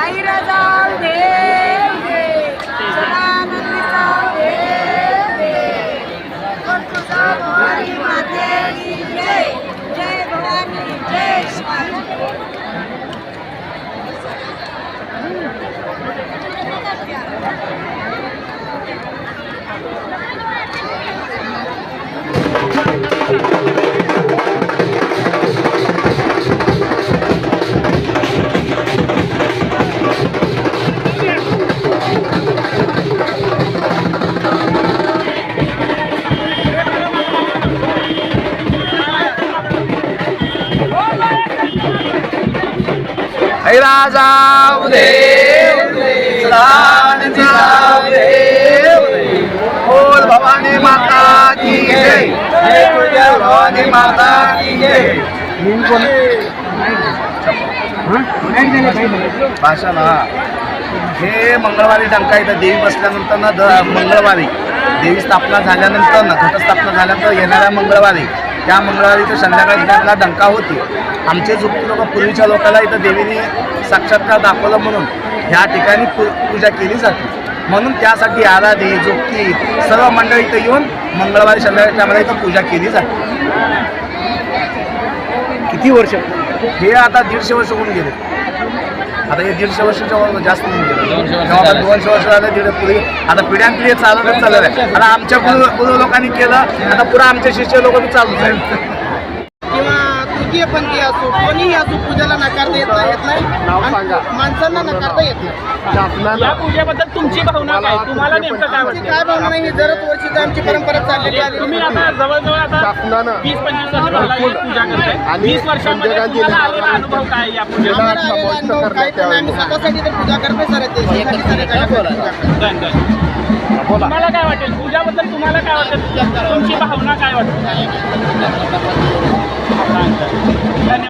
आई राजा. राजा उदे सदानंदी उदे बोल भवानी माता की जय. जय भवानी माता की जय. भाषण हा हे मंगळवारी डंका इथं देवी बसल्यानंतर ना मंगळवारी. देवी स्थापना झाल्यानंतर ना घटस्थापना झाल्यानंतर येणाऱ्या मंगळवारी. त्या मंगळवारी तर संध्याकाळी त्यांना डंका होती. आमचे जुप्ती लोक पूर्वीच्या लोकांना इथं देवीने साक्षात्कार दाखवलं म्हणून ह्या ठिकाणी पूजा केली जाते. म्हणून त्यासाठी आराधे जोगती सर्व मंडळी इथं येऊन मंगळवारी संध्याकाळी टायमाला इथं पूजा केली जाते. किती वर्ष? हे आता दीडशे वर्ष होऊन गेले. आता हे दीडशे वर्षाच्या वर जास्त होऊन गेले. तेव्हा दोनशे वर्ष झाले दीड पुढे आता पिढ्यान पिढी चालतच चाललं आहे. आता आमच्या गुरु लोकांनी केलं आता पुढे आमचे शिष्य लोक बी चालू आहेत. पंथी असो कोणीही असो पूजेला नाकारता येत नाही येत नाही नाव आणि. माणसांना नाकारता येत नाही. या पूजेबद्दल तुमची भावना काय? तुम्हाला नेमकं काय आमची वाटतं? काय भावना नाही ही जरच वर्षीच आमची परंपरा चाललेली तुम्ही आली आता जवळजवळ आता शासनानं वीस पंचवीस वर्ष झाला ही पूजा करताय. आणि वीस वर्षामध्ये संजय गांधी तुम्हाला आलेला अनुभव काय आहे या पूजेचा? आम्हाला आलेला अनुभव काही पण नाही. आम्ही स्वतःसाठी तर पूजा करतो सर देशासाठी सारे जगासाठी पूजा करतो. Done, done. तुम्हाला काय वाटेल? पूजाबद्दल तुम्हाला काय वाटेल? तुमची भावना काय वाटते धन्यवाद